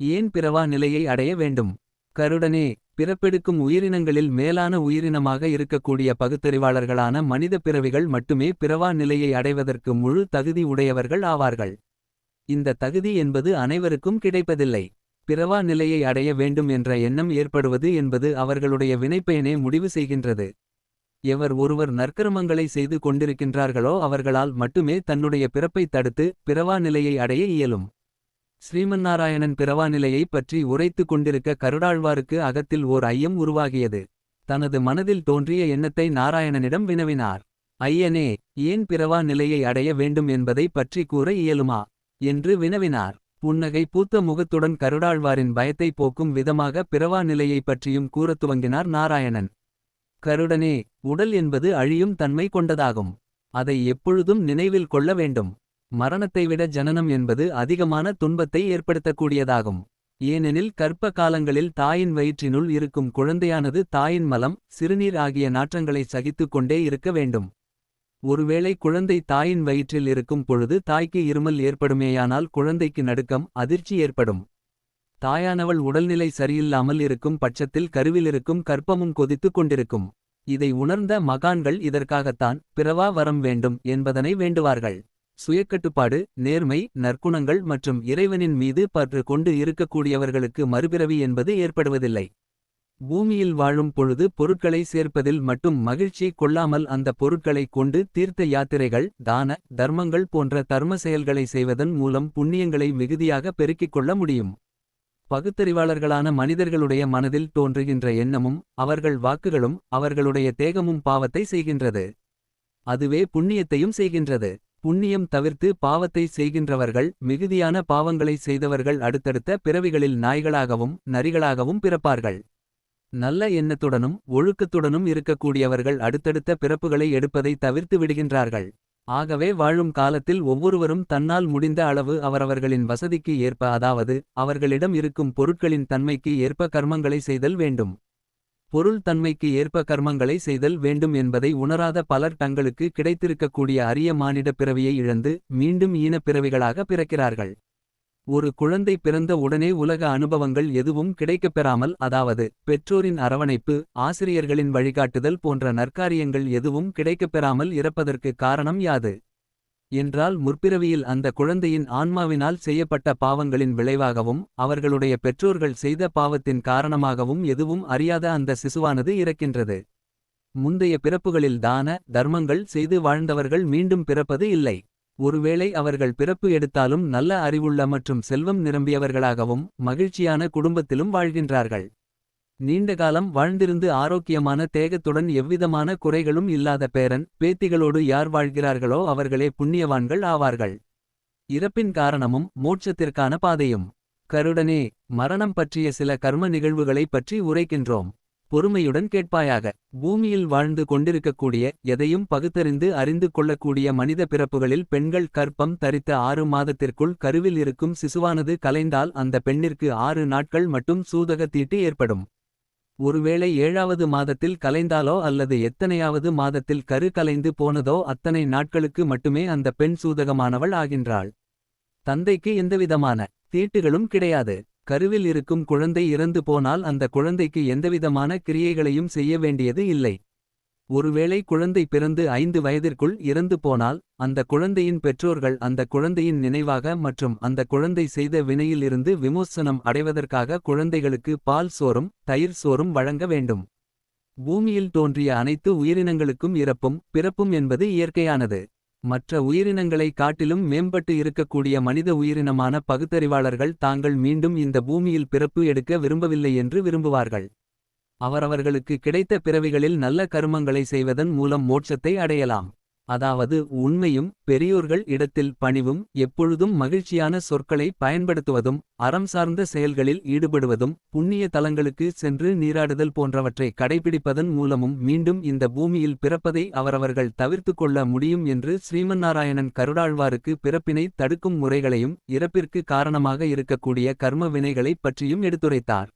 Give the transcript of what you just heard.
ஏன் பிறவா நிலையை அடைய வேண்டும்? கருடனே பிறப்பெடுக்கும் உயிரினங்களில் மேலான உயிரினமாக இருக்கக்கூடிய பகுத்தறிவாளர்களான மனித பிறவிகள் மட்டுமே பிறவா நிலையை அடைவதற்கு முழு தகுதி உடையவர்கள் ஆவார்கள். இந்த தகுதி என்பது அனைவருக்கும் கிடைப்பதில்லை. பிறவா நிலையை அடைய வேண்டும் என்ற எண்ணம் ஏற்படுவது என்பது அவர்களுடைய வினைப்பயனே முடிவு செய்கின்றது. எவர் ஒருவர் நற்கருமங்களை செய்து கொண்டிருக்கின்றார்களோ அவர்களால் மட்டுமே தன்னுடைய பிறப்பை தடுத்து பிறவா நிலையை அடைய இயலும். ஸ்ரீமன்னாராயணன் பிறவா நிலையை பற்றி உரைத்துக் கொண்டிருக்க கருடாழ்வாருக்கு அகத்தில் ஓர் ஐயம் உருவாகியது. தனது மனதில் தோன்றிய எண்ணத்தை நாராயணனிடம் வினவினார். ஐயனே ஏன் பிறவா நிலையை அடைய வேண்டும் என்பதை பற்றி கூற இயலுமா? என்று வினவினார். புன்னகை பூத்த முகத்துடன் கருடாழ்வாரின் பயத்தை போக்கும் விதமாக பிறவா நிலையை பற்றியும் கூறத் துவங்கினார் நாராயணன். கருடனே உடல் என்பது அழியும் தன்மை கொண்டதாகும். அதை எப்பொழுதும் நினைவில் கொள்ள வேண்டும். மரணத்தை விட ஜனனம் என்பது அதிகமான துன்பத்தை ஏற்படுத்தக்கூடியதாகும். ஏனெனில் கற்ப காலங்களில் தாயின் வயிற்றினுள் இருக்கும் குழந்தையானது தாயின் மலம் சிறுநீர் ஆகிய நாற்றங்களை சகித்துக் கொண்டே இருக்க வேண்டும். ஒருவேளை குழந்தை தாயின் வயிற்றில் இருக்கும் பொழுது தாய்க்கு இருமல் ஏற்படுமேயானால் குழந்தைக்கு நடுக்கம் அதிர்ச்சி ஏற்படும். தாயானவள் உடல்நிலை சரியில்லாமல் இருக்கும் பட்சத்தில் கருவிலிருக்கும் கற்பமும் கொதித்துக் கொண்டிருக்கும். இதை உணர்ந்த மகான்கள் இதற்காகத்தான் பிறவா வரம் வேண்டும் என்பதனை வேண்டுவார்கள். சுயக்கட்டுப்பாடு நேர்மை நற்குணங்கள் மற்றும் இறைவனின் மீது பற்று கொண்டு இருக்கக்கூடியவர்களுக்கு மறுபிறவி என்பது ஏற்படுவதில்லை. பூமியில் வாழும் பொழுது பொருட்களை சேர்ப்பதில் மட்டும் மகிழ்ச்சி கொள்ளாமல் அந்த பொருட்களை கொண்டு தீர்த்த யாத்திரைகள் தான தர்மங்கள் போன்ற தர்ம செயல்களை செய்வதன் மூலம் புண்ணியங்களை மிகுதியாக பெருக்கிக் கொள்ள முடியும். பகுத்தறிவாளர்களான மனிதர்களுடைய மனதில் தோன்றுகின்ற எண்ணமும் அவர்கள் வாக்குகளும் அவர்களுடைய தேகமும் பாவத்தை செய்கின்றது. அதுவே புண்ணியத்தையும் செய்கின்றது. புண்ணியம் தவிர்த்து பாவத்தை செய்கின்றவர்கள் மிகுதியான பாவங்களை செய்தவர்கள் அடுத்தடுத்த பிறவிகளில் நாய்களாகவும் நரிகளாகவும் பிறப்பார்கள். நல்ல எண்ணத்துடனும் ஒழுக்கத்துடனும் இருக்கக்கூடியவர்கள் அடுத்தடுத்த பிறப்புகளை எடுப்பதை தவிர்த்து விடுகின்றார்கள். ஆகவே வாழும் காலத்தில் ஒவ்வொருவரும் தன்னால் முடிந்த அளவு அவரவர்களின் வசதிக்கு ஏற்ப அதாவது அவர்களிடம் இருக்கும் பொருட்களின் தன்மைக்கு ஏற்ப கர்மங்களை செய்தல் வேண்டும். பொருள் தன்மைக்கு ஏற்ப கர்மங்களை செய்தல் வேண்டும் என்பதை உணராத பலர் தங்களுக்கு கிடைத்திருக்கக்கூடிய அரிய மானிட பிறவியை இழந்து மீண்டும் ஈனப் பிறவிகளாக பிறக்கிறார்கள். ஒரு குழந்தை பிறந்த உடனே உலக அனுபவங்கள் எதுவும் கிடைக்கப் பெறாமல் அதாவது பெற்றோரின் அரவணைப்பு ஆசிரியர்களின் வழிகாட்டுதல் போன்ற நற்காரியங்கள் எதுவும் கிடைக்கப் பெறாமல் இறப்பதற்கு காரணம் யாது? என்றால் முற்பிறவியில் அந்த குழந்தையின் ஆன்மாவினால் செய்யப்பட்ட பாவங்களின் விளைவாகவும் அவர்களுடைய பெற்றோர்கள் செய்த பாவத்தின் காரணமாகவும் எதுவும் அறியாத அந்த சிசுவானது இறக்கின்றது. முந்தைய பிறப்புகளில் தான தர்மங்கள் செய்து வாழ்ந்தவர்கள் மீண்டும் பிறப்பது இல்லை. ஒருவேளை அவர்கள் பிறப்பு எடுத்தாலும் நல்ல அறிவுள்ள மற்றும் செல்வம் நிரம்பியவர்களாகவும் மகிழ்ச்சியான குடும்பத்திலும் வாழ்கின்றார்கள். நீண்டகாலம் வாழ்ந்திருந்து ஆரோக்கியமான தேகத்துடன் எவ்விதமான குறைகளும் இல்லாத பேரன் பேத்திகளோடு யார் வாழ்கிறார்களோ அவர்களே புண்ணியவான்கள் ஆவார்கள். இறப்பின் காரணமும் மோட்சத்திற்கான பாதையும். கருடனே மரணம் பற்றிய சில கர்ம நிகழ்வுகளை பற்றி உரைக்கின்றோம். பொறுமையுடன் கேட்பாயாக. பூமியில் வாழ்ந்து கொண்டிருக்கக்கூடிய எதையும் பகுத்தறிந்து அறிந்து கொள்ளக்கூடிய மனித பிறப்புகளில் பெண்கள் கற்பம் தரித்த ஆறு மாதத்திற்குள் கருவில் இருக்கும் சிசுவானது கலைந்தால் அந்த பெண்ணிற்கு ஆறு நாட்கள் மட்டும் சூதக தீட்டு ஏற்படும். ஒருவேளை ஏழாவது மாதத்தில் கலைந்தாலோ அல்லது எத்தனையாவது மாதத்தில் கரு கலைந்து போனதோ அத்தனை நாட்களுக்கு மட்டுமே அந்த பெண் சூதகமானவள் ஆகின்றாள். தந்தைக்கு எந்தவிதமான தீட்டுகளும் கிடையாது. கருவில் இருக்கும் குழந்தை இறந்து போனால் அந்த குழந்தைக்கு எந்தவிதமான கிரியைகளையும் செய்ய வேண்டியது இல்லை. ஒருவேளை குழந்தை பிறந்து ஐந்து வயதிற்குள் இறந்து போனால் அந்த குழந்தையின் பெற்றோர்கள் அந்த குழந்தையின் நினைவாக மற்றும் அந்த குழந்தை செய்த வினையிலிருந்து விமோசனம் அடைவதற்காக குழந்தைகளுக்கு பால் சோறும் தயிர் சோறும் வழங்க வேண்டும். பூமியில் தோன்றிய அனைத்து உயிரினங்களுக்கும் இறப்பும் பிறப்பும் என்பது இயற்கையானது. மற்ற உயிரினங்களை காட்டிலும் மேம்பட்டு இருக்கக்கூடிய மனித உயிரினமான பகுத்தறிவாளர்கள் தாங்கள் மீண்டும் இந்த பூமியில் பிறப்பு எடுக்க விரும்பவில்லை என்று விரும்புவார்கள். அவரவர்களுக்கு கிடைத்த பிறவிகளில் நல்ல கருமங்களை செய்வதன் மூலம் மோட்சத்தை அடையலாம். அதாவது உண்மையும் பெரியோர்கள் இடத்தில் பணிவும் எப்பொழுதும் மகிழ்ச்சியான சொற்களை பயன்படுத்துவதும் அறம் சார்ந்த செயல்களில் ஈடுபடுவதும் புண்ணிய தலங்களுக்கு சென்று நீராடுதல் போன்றவற்றை கடைபிடிப்பதன் மூலமும் மீண்டும் இந்த பூமியில் பிறப்பதை அவரவர்கள் தவிர்த்து கொள்ள முடியும் என்று ஸ்ரீமன்னாராயணன் கருடாழ்வாருக்கு பிறப்பினை தடுக்கும் முறைகளையும் இறப்பிற்கு காரணமாக இருக்கக்கூடிய கர்ம வினைகளைப் பற்றியும் எடுத்துரைத்தார்.